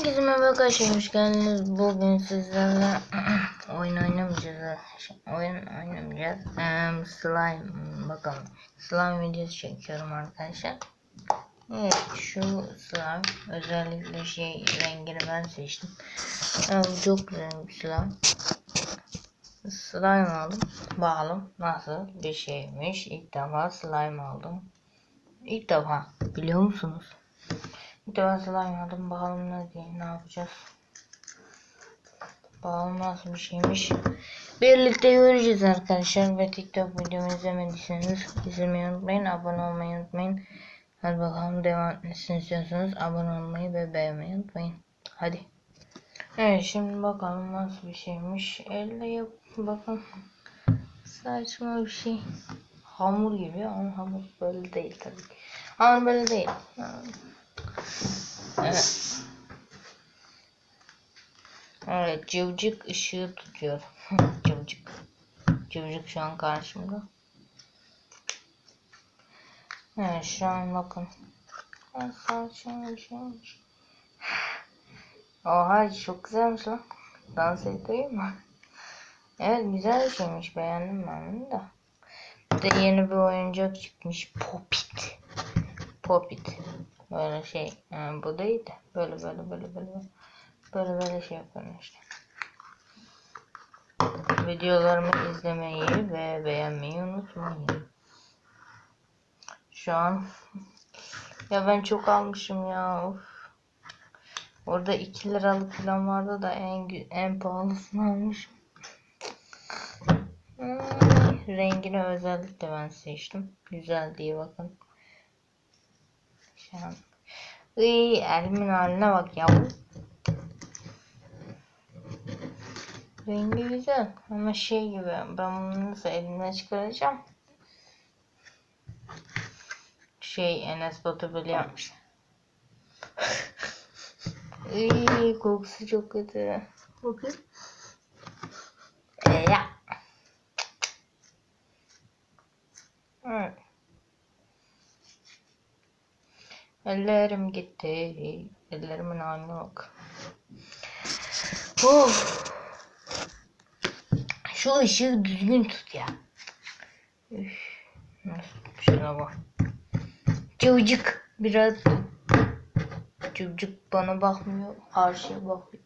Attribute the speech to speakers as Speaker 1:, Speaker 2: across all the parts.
Speaker 1: Herkese merhaba arkadaşlar hoş geldiniz. Bugün sizlerle oyun oynamayacağız. Oyun oynamayacağız. Ee, slime bakalım. Slime videosu çekiyorum arkadaşlar. Evet şu slime özellikle şey rengini ben seçtim. Bu çok güzel bir slime. Slime aldım. Bakalım nasıl bir şeymiş. İlk defa slime aldım. İlk defa biliyor musunuz? Bir de ben slime aldım. Bakalım ne diye ne yapacağız. Bakalım nasıl bir şeymiş. Birlikte göreceğiz arkadaşlar. Ve TikTok videomu izlemediyseniz izlemeyi unutmayın. Abone olmayı unutmayın. Hadi bakalım devam etmesini istiyorsanız abone olmayı ve beğenmeyi unutmayın. Hadi. Evet şimdi bakalım nasıl bir şeymiş. Elle yap bakın. Saçma bir şey. Hamur gibi ama hamur böyle değil tabii. Hamur böyle değil. Evet. Evet cıvcık ışığı tutuyor. cıvcık. Cıvcık şu an karşımda. Evet şu an bakın. Ben saçma bir şey olmuş. Oha çok güzelmiş lan. Dans edeyim mi? Evet güzel bir şeymiş beğendim ben bunu da. Bir de yeni bir oyuncak çıkmış. Popit. Popit. Böyle şey. Yani bu değil de. Böyle böyle böyle böyle. Böyle böyle şey yapıyorum işte. Videolarımı izlemeyi ve beğenmeyi unutmayın. Şu an ya ben çok almışım ya. Of. Orada 2 liralık falan vardı da en en pahalısını almışım. Hmm, rengini özellikle ben seçtim. Güzel diye bakın. An. Iy, elimin haline bak ya. Rengi güzel ama şey gibi ben bunu nasıl elimden çıkaracağım. Şey Enes Batur böyle yapmış. Iy, kokusu çok kötü. Bakın. E, ya. Evet. Ellerim gitti. Ellerimin haline bak. Of. Şu ışığı düzgün tut ya. Üf. Nasıl şuna bak. Cıvcık biraz Cıvcık bana bakmıyor. Karşıya bakıyor.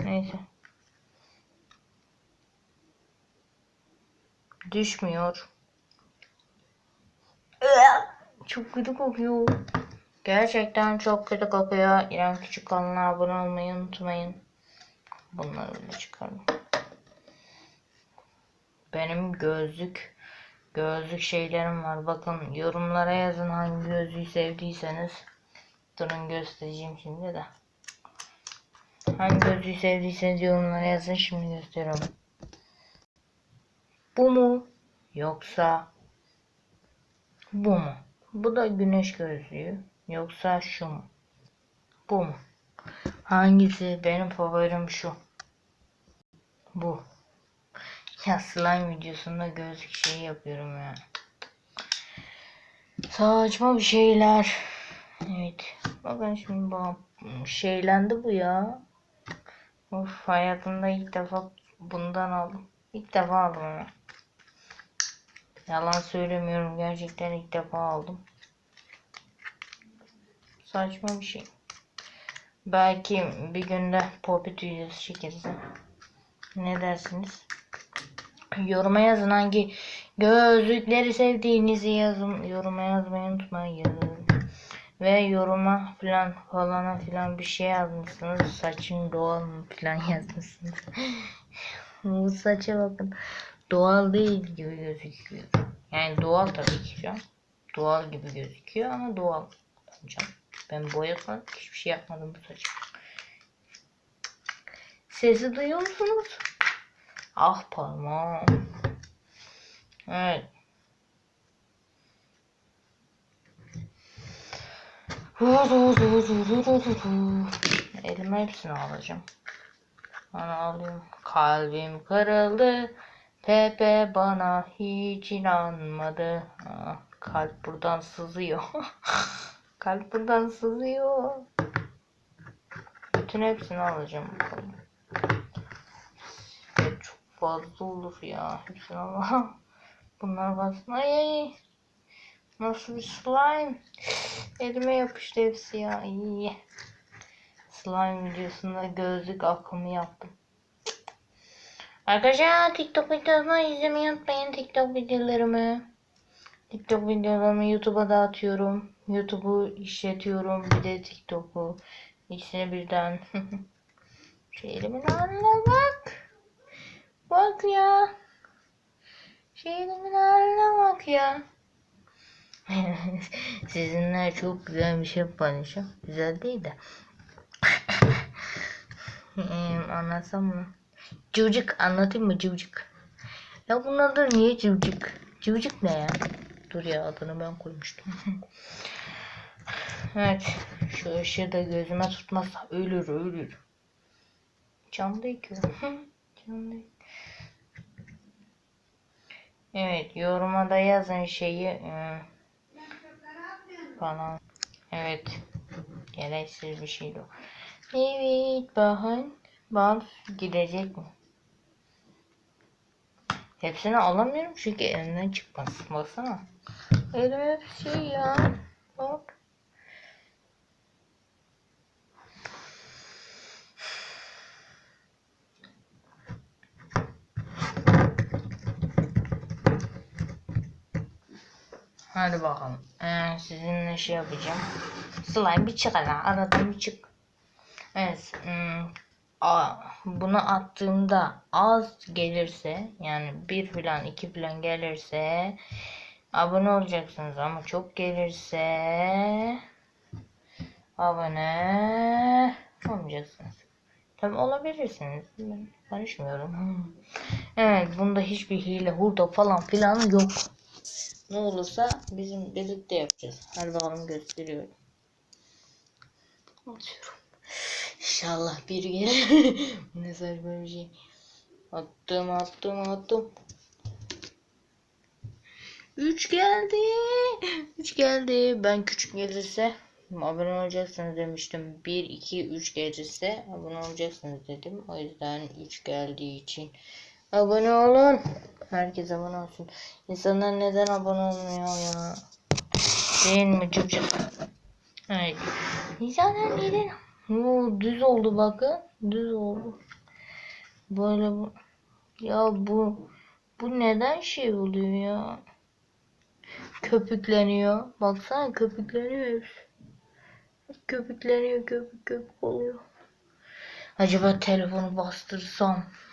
Speaker 1: Neyse. Düşmüyor. Çok kötü kokuyor. Gerçekten çok kötü kokuyor. İrem Küçük kanalına abone olmayı unutmayın. Bunları öyle çıkarım. Benim gözlük gözlük şeylerim var. Bakın yorumlara yazın hangi gözlüğü sevdiyseniz. Durun göstereceğim şimdi de. Hangi gözlüğü sevdiyseniz yorumlara yazın. Şimdi gösteriyorum. Bu mu? Yoksa bu mu? Bu da güneş gözlüğü. Yoksa şu mu? Bu mu? Hangisi? Benim favorim şu. Bu. Ya slime videosunda gözlük şeyi yapıyorum ya. Saçma bir şeyler. Evet. Bakın şimdi bu şeylendi bu ya. Of hayatımda ilk defa bundan aldım. İlk defa aldım. Yalan söylemiyorum. Gerçekten ilk defa aldım. Saçma bir şey. Belki bir günde popit videosu çekeriz. Ne dersiniz? Yoruma yazın hangi gözlükleri sevdiğinizi yazın. Yoruma yazmayı unutmayın. Ve yoruma falan falana filan bir şey yazmışsınız. Saçın doğal mı filan yazmışsınız. Bu saça bakın. Doğal değil gibi gözüküyor. Yani doğal tabii ki an. Doğal gibi gözüküyor ama doğal. Hocam. Ben boyatmadım. Hiçbir şey yapmadım bu saça. Sesi duyuyor musunuz? Ah parmağım. Evet. Elime hepsini alacağım. Bana alıyorum. Kalbim kırıldı. Pepe bana hiç inanmadı. Aa, kalp buradan sızıyor. kalp buradan sızıyor. Bütün hepsini alacağım bakalım. Çok fazla olur ya. Hepsini al. Bunlar kalsın. Ay ay. Nasıl bir slime? Elime yapıştı hepsi ya. İyi. Slime videosunda gözlük akımı yaptım. Arkadaşlar TikTok videolarımı izlemeyi unutmayın. TikTok videolarımı. TikTok videolarımı YouTube'a da atıyorum. YouTube'u işletiyorum. Bir de TikTok'u. İkisini birden. Şu elimin bak. Bak ya. Şu elimin bak ya. Sizinle çok güzel bir şey paylaşacağım. Güzel değil de. Ee, Anlatsam mı? Cıvcık anlatayım mı cıvcık? Ya bunun adı niye cıvcık? Cıvcık ne ya? Dur ya adını ben koymuştum. evet. Şu ışığı da gözüme tutmazsa ölür ölür. Camda yıkıyorum. Camda Evet yoruma da yazın şeyi e, falan. Evet. Gereksiz bir şeydi o. Evet bakın. Bal gidecek mi? Hepsini alamıyorum çünkü elimden çıkmaz. Baksana. Elim hep şey ya. Bak. Hadi bakalım. Ee, sizinle şey yapacağım. Slime bir çık ara. Aradan bir çık. Evet. hmm, a- bunu attığımda az gelirse yani bir falan iki falan gelirse abone olacaksınız ama çok gelirse abone olmayacaksınız. Tabi olabilirsiniz. Ben karışmıyorum. Evet bunda hiçbir hile hurda falan filan yok. Ne olursa bizim birlikte yapacağız. Hadi bakalım gösteriyorum. Atıyorum. İnşallah bir gelir. ne saçma bir şey. Attım attım attım. 3 geldi. 3 geldi. Ben küçük gelirse abone olacaksınız demiştim. 1 2 3 gelirse abone olacaksınız dedim. O yüzden 3 geldiği için abone olun. Herkes abone olsun. İnsanlar neden abone olmuyor ya? Değil mi çocuk? Evet. İnsanlar neden? Oo, düz oldu bakın. Düz oldu. Böyle bu. Ya bu bu neden şey oluyor ya? Köpükleniyor. Baksana köpükleniyor. Köpükleniyor köpük köpük oluyor. Acaba telefonu bastırsam.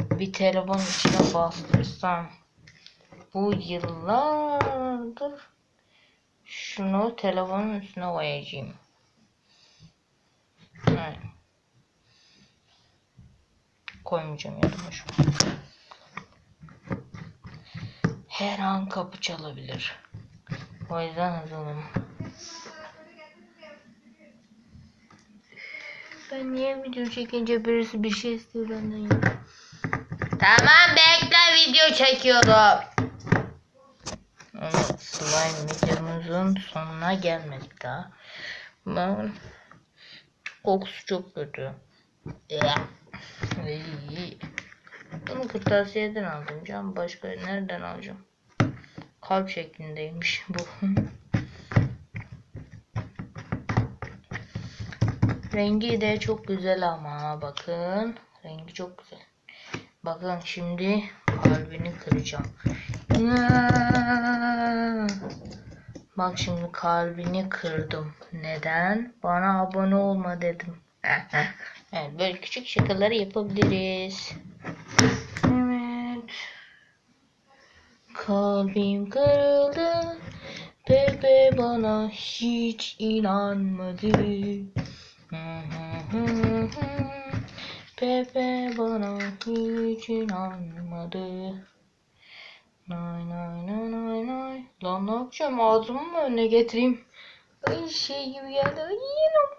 Speaker 1: bir telefon içine bastırsam. Bu yıllardır şunu telefonun üstüne koyacağım. Evet. Koymayacağım ya da şu. Her an kapı çalabilir. O yüzden olun. Ben niye video çekince birisi bir şey istiyor benden ya? Tamam bekle video çekiyorum. Evet, slime videomuzun sonuna gelmedik daha. Ben kokusu çok kötü. Bunu kırtasiyeden aldım canım. Başka nereden alacağım? Kalp şeklindeymiş bu. Rengi de çok güzel ama bakın. Rengi çok güzel. Bakın şimdi kalbini kıracağım. Bak şimdi kalbini kırdım. Neden? Bana abone olma dedim. evet, böyle küçük şakaları yapabiliriz. Evet. Kalbim kırıldı. Pepe bana hiç inanmadı. Pepe bana hiç inanmadı. Nay nay nay nay nay. Lan ne yapacağım? Ağzımı mı önüne getireyim? Ay şey gibi geldi. Ay yerim.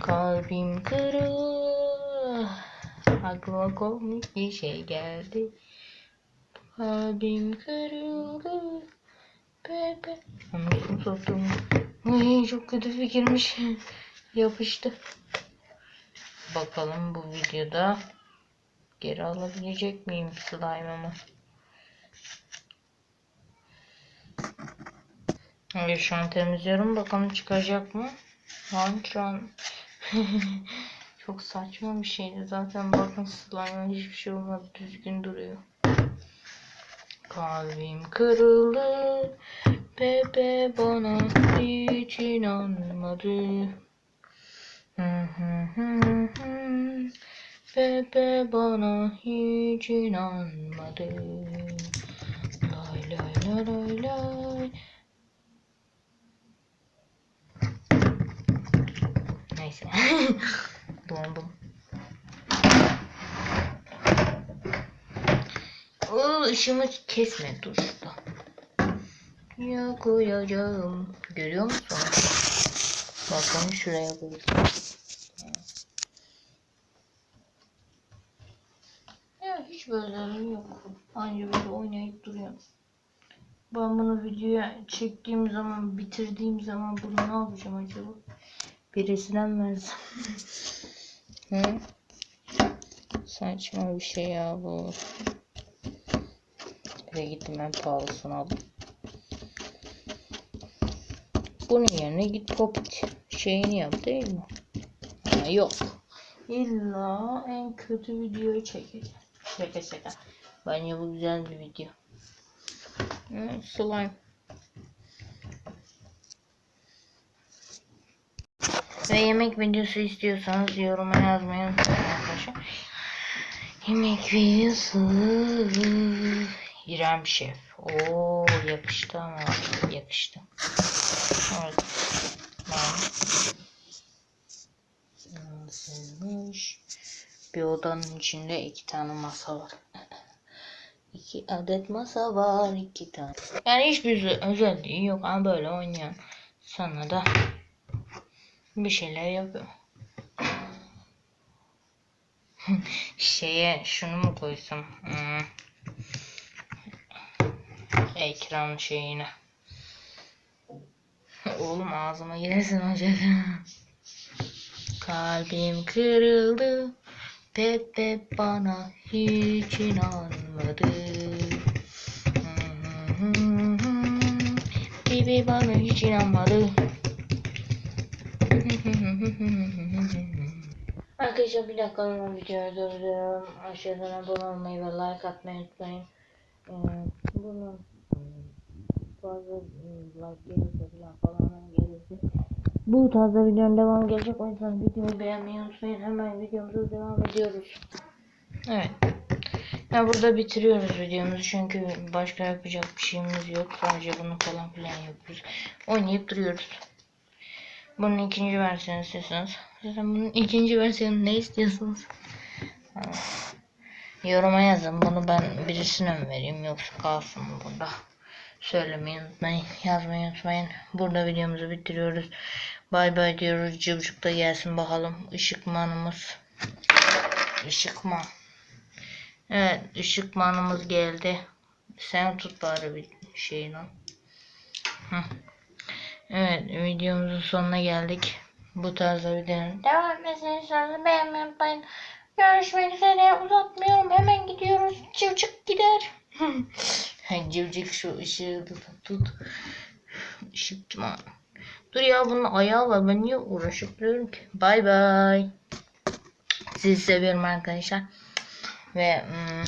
Speaker 1: Kalbim kırıldı. Aklıma komik bir şey geldi. Kalbim kırıldı. Pepe. Anasını satayım. Ay çok kötü fikirmiş. yapıştı. Bakalım bu videoda geri alabilecek miyim slime'ımı? Evet şu an temizliyorum. Bakalım çıkacak mı? Lan şu an çok saçma bir şeydi. Zaten bakın slime hiçbir şey olmadı. Düzgün duruyor. Kalbim kırıldı. Bebe bana hiç inanmadı. Bebe bana hiç inanmadı. Lay lay lay lay lay. Neyse. Dondum. O ışığımı kesme dur şurada. Ya koyacağım. Görüyor musun? Bakalım şuraya koyacağım. Ya hiç böyle yok. Anca böyle oynayıp duruyor. Ben bunu videoya çektiğim zaman, bitirdiğim zaman bunu ne yapacağım acaba? Birisinden versem. Hı? Saçma bir şey ya bu. Ve gittim ben pahalısını aldım. Bunun yerine git popit şeyini yap değil mi? Ha, yok. İlla en kötü videoyu çekeceğim. Şaka şaka. Bence bu güzel bir video. Hı, slime. Ve yemek videosu istiyorsanız yoruma yazmayı unutmayın arkadaşlar. Yemek videosu. İrem Şef. Oo yakıştı ama yakıştı. Evet. Ben Nasılmış? Bir odanın içinde iki tane masa var. İki adet masa var, iki tane. Yani hiçbir özel- özelliği yok ama böyle oynayan sana da bir şeyler yapıyor. Şeye şunu mu koysam? Hmm. Ekran şeyine. Oğlum ağzıma girersin olacak. Kalbim kırıldı. Pepe bana hiç inanmadı. Bibi bana hiç inanmadı. Arkadaşlar bir dakika ben videoyu durduruyorum. Aşağıdan abone olmayı ve like atmayı unutmayın. Ee, bunun fazla e, like falan falan gelirse bu tarzda videonun devamı gelecek. O yüzden videoyu beğenmeyi unutmayın. Hemen videomuza devam ediyoruz. Evet. Ya burada bitiriyoruz videomuzu çünkü başka yapacak bir şeyimiz yok. Sadece bunu falan filan yapıyoruz. Oynayıp duruyoruz. Bunun ikinci versiyonu istiyorsanız. Zaten bunun ikinci versiyonu ne istiyorsunuz? Yoruma yazın. Bunu ben birisine mi vereyim yoksa kalsın mı burada? Söylemeyi unutmayın. Yazmayı unutmayın. Burada videomuzu bitiriyoruz. Bay bay diyoruz. Cıvcık da gelsin bakalım. Işıkmanımız. Işıkman. Evet ışıkmanımız geldi. Sen tut bari bir. Hı. Evet videomuzun sonuna geldik. Bu tarzda videonun devam etmesini istiyorsanız beğenmeyi unutmayın. Görüşmek üzere uzatmıyorum hemen gidiyoruz. Cıvcık gider. Cıvcık şu ışığı tut. tut. Işıkçıma. Dur ya bunun ayağı var ben niye uğraşıp duruyorum ki. Bay bay. Sizi seviyorum arkadaşlar. Ve hmm,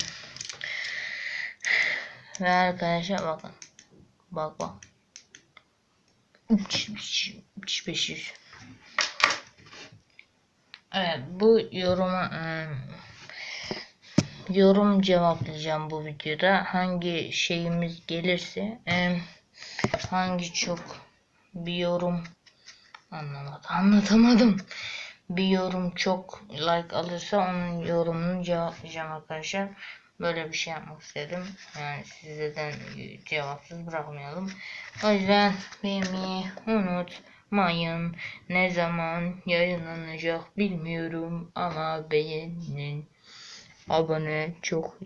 Speaker 1: ve arkadaşlar bakın. Bak bak. 3500. Evet bu yoruma ım, yorum cevaplayacağım bu videoda. Hangi şeyimiz gelirse ım, hangi çok bir yorum anlamadım anlatamadım. Bir yorum çok like alırsa onun yorumunu cevaplayacağım arkadaşlar. Böyle bir şey yapmak istedim. Yani sizden cevapsız bırakmayalım. O yüzden beğenmeyi unutmayın. Ne zaman yayınlanacak bilmiyorum ama beğenin. Abone çok